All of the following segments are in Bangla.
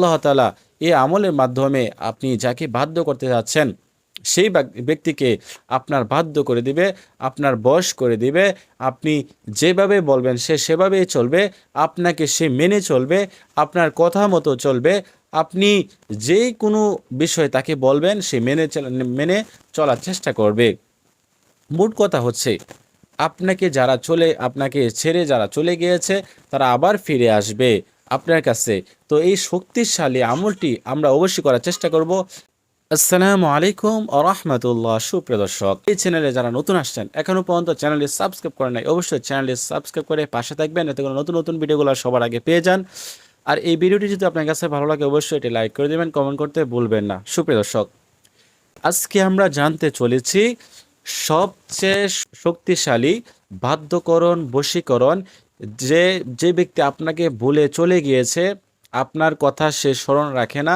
আল্লাহ তালা এই আমলের মাধ্যমে আপনি যাকে বাধ্য করতে যাচ্ছেন, সেই ব্যক- ব্যক্তিকে আপনার বাধ্য করে দিবে, আপনার বশ করে দিবে, আপনি যেভাবে বলবেন সে সেভাবেই চলবে, আপনাকে সে মেনে চলবে, আপনার কথা মতো চলবে, আপনি যে কোনো বিষয় তাকে বলবেন সে মেনে মেনে চলার চেষ্টা করবে। মোট কথা হচ্ছে, আপনাকে যারা চলে, আপনাকে ছেড়ে যারা চলে গিয়েছে, তারা আবার ফিরে আসবে। আপনার কাছে। তো এই শক্তিশালী আমলটি আমরা অবশ্যই করার চেষ্টা করব। আসসালামু আলাইকুম ও রহমতুল্লাহ। সুপ্রিয় দর্শক, এই চ্যানেলে যারা নতুন আসছেন এখনও পর্যন্ত চ্যানেলটি সাবস্ক্রাইব করেন নাই, অবশ্যই চ্যানেলটি সাবস্ক্রাইব করে পাশে থাকবেন, এতে করে নতুন নতুন ভিডিওগুলো সবার আগে পেয়ে যান। আর এই ভিডিওটি যদি আপনার কাছে ভালো লাগে, অবশ্যই এটি লাইক করে দেবেন কমেন্ট করতে ভুলবেন না। সুপ্রিয় দর্শক, আজকে আমরা জানতে চলেছি সবচেয়ে শক্তিশালী বাধ্যকরণ, বশীকরণ যে যে ব্যক্তি আপনাকে ভুলে চলে গিয়েছে, আপনার কথা সে স্মরণ রাখে না,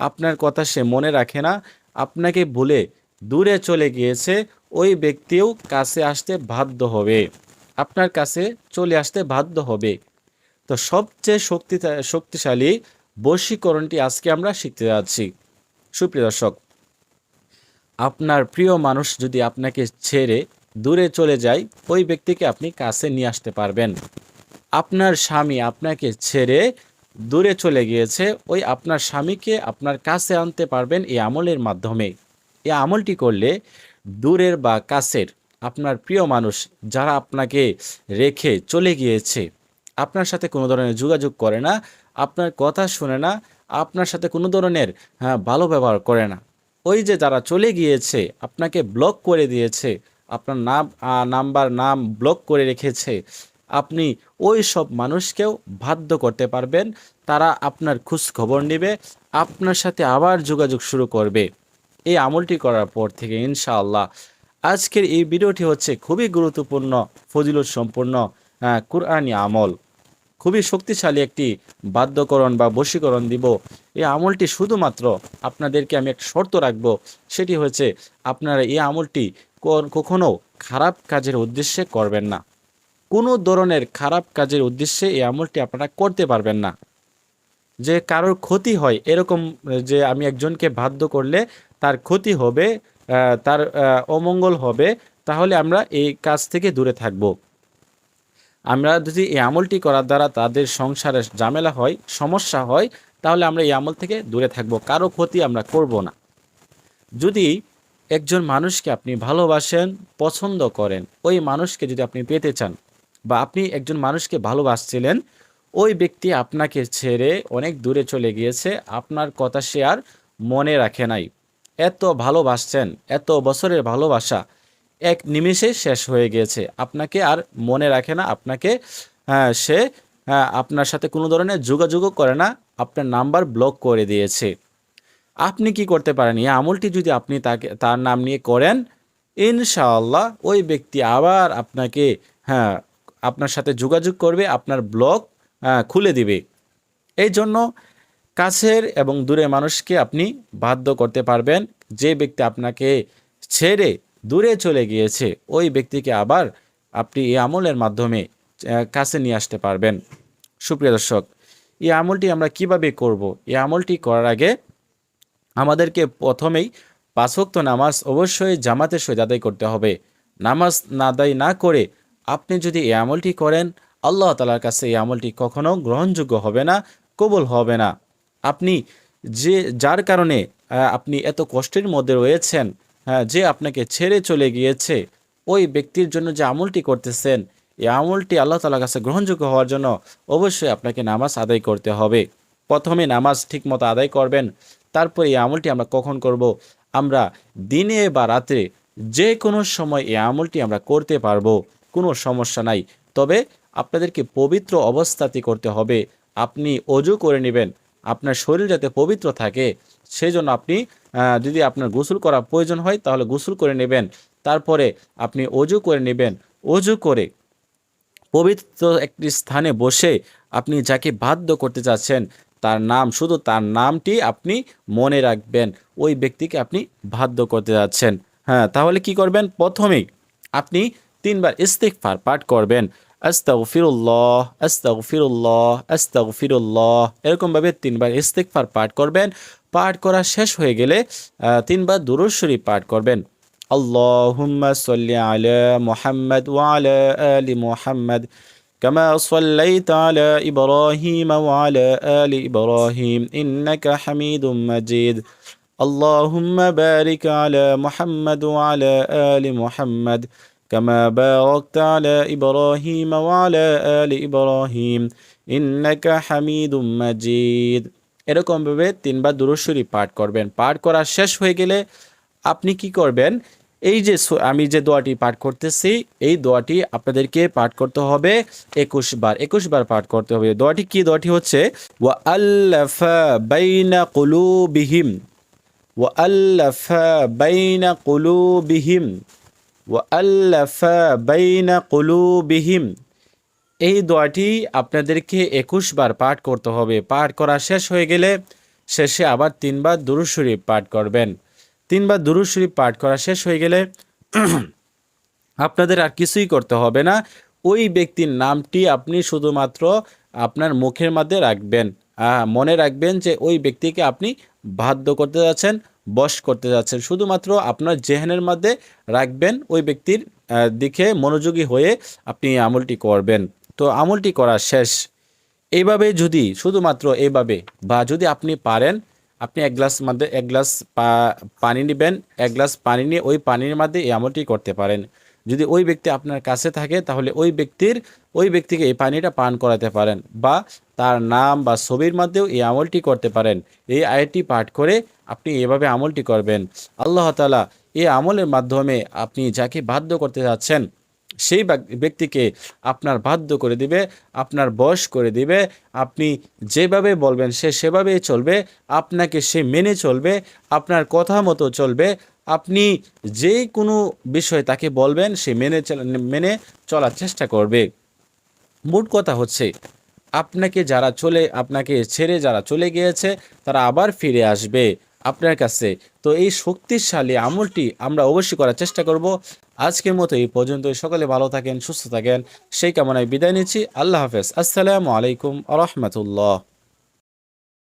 আপনার কথা সে মনে রাখে না, আপনাকে ভুলে দূরে চলে গিয়েছে, ওই ব্যক্তিও কাছে আসতে বাধ্য হবে। আপনার কাছে চলে আসতে বাধ্য হবে। তো সবচেয়ে শক্তি, শক্তিশালী বশীকরণটি আজকে আমরা শিখতে যাচ্ছি। সুপ্রিয় দর্শক, আপনার প্রিয় মানুষ যদি আপনাকে ছেড়ে দূরে চলে যায়, ওই ব্যক্তিকে আপনি কাছে নিয়ে আসতে পারবেন। আপনার স্বামী আপনাকে ছেড়ে দূরে চলে গিয়েছে ওই আপনার স্বামীকে আপনার কাছে আনতে পারবেন এই আমলের মাধ্যমে। এই আমলটি করলে দূরের বা কাছের আপনার প্রিয় মানুষ যারা আপনাকে রেখে চলে গিয়েছে আপনার সাথে কোনো ধরনের যোগাযোগ করে না আপনার কথা শুনে না আপনার সাথে কোনো ধরনের হ্যাঁ, ভালো ব্যবহার করে না। ওই যে যারা চলে গিয়েছে আপনাকে ব্লক করে দিয়েছে আপনার নাম নাম্বার নাম ব্লক করে রেখেছে আপনি ওই সব মানুষকেও বাধ্য করতে পারবেন। তারা আপনার খোঁজ খবর নেবে, আপনার সাথে আবার যোগাযোগ শুরু করবে। এই আমলটি করার পর থেকে ইনশাআল্লাহ আজকের এই ভিডিওটি হচ্ছে খুবই গুরুত্বপূর্ণ, ফজিলত সম্পূর্ণ কুরআনি আমল। খুবই শক্তিশালী একটি বাধ্যকরণ বা বশীকরণ দিব। এই আমলটি শুধুমাত্র আপনাদেরকে আমি একটা শর্ত রাখব, সেটি হচ্ছে আপনারা এই আমলটি কখনো খারাপ কাজের উদ্দেশ্যে করবেন না। কোনো ধরনের খারাপ কাজের উদ্দেশ্যে এই আমলটি আপনারা করতে পারবেন না। যে কারোর ক্ষতি হয়, এরকম, যে আমি একজনকে বাধ্য করলে তার ক্ষতি হবে তার অমঙ্গল হবে, তাহলে আমরা এই কাজ থেকে দূরে থাকব। আমরা যদি এই আমলটি করার দ্বারা তাদের সংসারে ঝামেলা হয়, সমস্যা হয়, তাহলে আমরা এই আমল থেকে দূরে থাকব, কারও ক্ষতি আমরা করব না। যদি একজন মানুষকে আপনি ভালোবাসেন, পছন্দ করেন, ওই মানুষকে যদি আপনি পেতে চান বা আপনি একজন মানুষকে ভালোবাসছিলেন ওই ব্যক্তি আপনাকে ছেড়ে অনেক দূরে চলে গিয়েছে আপনার কথা সে আর মনে রাখে নাই। এত ভালোবাসছেন এত বছরের ভালোবাসা এক নিমেষে শেষ হয়ে গিয়েছে। আপনাকে আর মনে রাখে না আপনাকে হ্যাঁ, সে হ্যাঁ, আপনার সাথে কোনো ধরনের যোগাযোগও করে না আপনার নাম্বার ব্লক করে দিয়েছে। আপনি কি করতে পারেন? এই আমলটি যদি আপনি তাকে তার নাম নিয়ে করেন ইনশাআল্লাহ ওই ব্যক্তি আবার আপনাকে হ্যাঁ আপনার সাথে যোগাযোগ করবে, আপনার ব্লগ খুলে দিবে। এই জন্য কাছের এবং দূরের মানুষকে আপনি বাধ্য করতে পারবেন। যে ব্যক্তি আপনাকে ছেড়ে দূরে চলে গিয়েছে, ওই ব্যক্তিকে আবার আপনি এই আমলের মাধ্যমে কাছে নিয়ে আসতে পারবেন। সুপ্রিয় দর্শক, এই আমলটি আমরা কীভাবে করব? এই আমলটি করার আগে আমাদেরকে প্রথমেই পাঁচক্ত নামাজ অবশ্যই জামাতের সহিত আদায় করতে হবে। নামাজ না আদায় না করে আপনি যদি এই আমলটি করেন আল্লাহ তালার কাছে এই আমলটি কখনো গ্রহণযোগ্য হবে না কবল হবে না। আপনি যে যার কারণে আপনি এত কষ্টের মধ্যে রয়েছেন হ্যাঁ, যে আপনাকে ছেড়ে চলে গিয়েছে ওই ব্যক্তির জন্য যে আমলটি করতেছেন এই আমলটি আল্লাহ তালার কাছে গ্রহণযোগ্য হওয়ার জন্য অবশ্যই আপনাকে নামাজ আদায় করতে হবে। প্রথমে নামাজ ঠিকমতো আদায় করবেন তারপর এই আমলটি আমরা কখন করব? আমরা দিনে বা রাত্রে যে কোনো সময় এই আমলটি আমরা করতে পারব। কোনো সমস্যা নাই। তবে আপনাদেরকে পবিত্র অবস্থাতে করতে হবে। আপনি অজু করে নেবেন। আপনার শরীর যাতে পবিত্র থাকে সেই জন্য আপনি যদি আপনার গোসল করা প্রয়োজন হয়, তাহলে গোসল করে নেবেন। তারপরে আপনি অজু করে নেবেন। অজু করে পবিত্র একটি স্থানে বসে আপনি যাকে বাধ্য করতে চাচ্ছেন তার নাম, শুধু তার নামটি আপনি মনে রাখবেন। ওই ব্যক্তিকে আপনি বাধ্য করতে যাচ্ছেন। হ্যাঁ তাহলে কি করবেন? প্রথমেই আপনি তিনবার ইস্তিগফার পাঠ করবেন আস্তাগফিরুল্লাহ আস্তাগফিরুল্লাহ আস্তাগফিরুল্লাহ এরকমভাবে তিনবার ইস্তেকফার পাঠ করবেন পাঠ করা শেষ হয়ে গেলে আহ, তিনবার দুরুদ শরীফ পাঠ করবেন আল্লাহুম্মা সাল্লি আলা মুহাম্মদ ওয়া আলা আলি মুহাম্মদ كما صليت على إبراهيم وعلى آل إبراهيم إنك حميد مجيد اللهم بارك على محمد وعلى آل محمد كما باركت على إبراهيم وعلى آل إبراهيم إنك حميد مجيد এরকমভাবে তিনবার দুরুশ্বরী পাঠ করবেন পাঠ করা শেষ হয়ে গেলে আপনি কি করবেন এই যে সু- আমি যে দোয়াটি পাঠ করতেছি এই দোয়াটি আপনাদেরকে পাঠ করতে হবে একুশ বার একুশ বার পাঠ করতে হবে দোয়াটি কি দোয়াটি হচ্ছে ওয়া আল্লাফা বাইনা কুলুবিহিম ওয়া আল্লাফা বাইনা কুলুবিহিম ওয়া আল্লাফা বাইনা কুলুবিহিম। এই দোয়াটি আপনাদেরকে একুশ বার পাঠ করতে হবে। পাঠ করা শেষ হয়ে গেলে শেষে আবার তিনবার দুরুদ শরীফ পাঠ করবেন। তিনবার দুরুদ শরীফ পাঠ করা শেষ হয়ে গেলে আপনাদের আর কিছুই করতে হবে না। ওই ব্যক্তির নামটি আপনি শুধুমাত্র আপনার মুখের মধ্যে রাখবেন। মনে রাখবেন যে ওই ব্যক্তিকে আপনি বাধ্য করতে যাচ্ছেন। বশ করতে যাচ্ছেন। শুধুমাত্র আপনার জেহেনের মধ্যে রাখবেন ওই ব্যক্তির দিকে মনোযোগী হয়ে আপনি আমলটি করবেন। তো আমলটি করা শেষ। এইভাবে যদি, শুধুমাত্র এইভাবে, বা যদি আপনি পারেন, আপনি এক গ্লাস মধ্যে, এক গ্লাস পানি নেবেন, এক গ্লাস পানি নিয়ে ওই পানির মধ্যে এই আমলটি করতে পারেন। যদি ওই ব্যক্তি আপনার কাছে থাকে, তাহলে ওই ব্যক্তির, ওই ব্যক্তিকে এই পানিটা পান করাতে পারেন। বা তার নাম বা ছবির মাধ্যমেও এই আমলটি করতে পারেন। এই আয়টি পাঠ করে আপনি এভাবে আমলটি করবেন। আল্লাহ তালা এই আমলের মাধ্যমে আপনি যাকে বাধ্য করতে যাচ্ছেন, সেই ব্যক- ব্যক্তিকে আপনার বাধ্য করে দিবে, আপনার বয়স করে দিবে, আপনি যেভাবে বলবেন সে সেভাবেই চলবে, আপনাকে সে মেনে চলবে, আপনার কথা মতো চলবে, আপনি যে কোনো বিষয় তাকে বলবেন সে মেনে মেনে চলার চেষ্টা করবে। মোট কথা হচ্ছে আপনাকে যারা চলে, আপনাকে ছেড়ে যারা চলে গিয়েছে, তারা আবার ফিরে আসবে আপনার কাছে। তো এই শক্তিশালী আমলটি আমরা অবশ্যই করার চেষ্টা করব। আজকের মতো এই পর্যন্ত সকলে ভালো থাকেন, সুস্থ থাকেন। সেই কামনায় বিদায় নিচ্ছি। আল্লাহ হাফেজ। আসসালামু আলাইকুম আ রহমতুল্লাহ।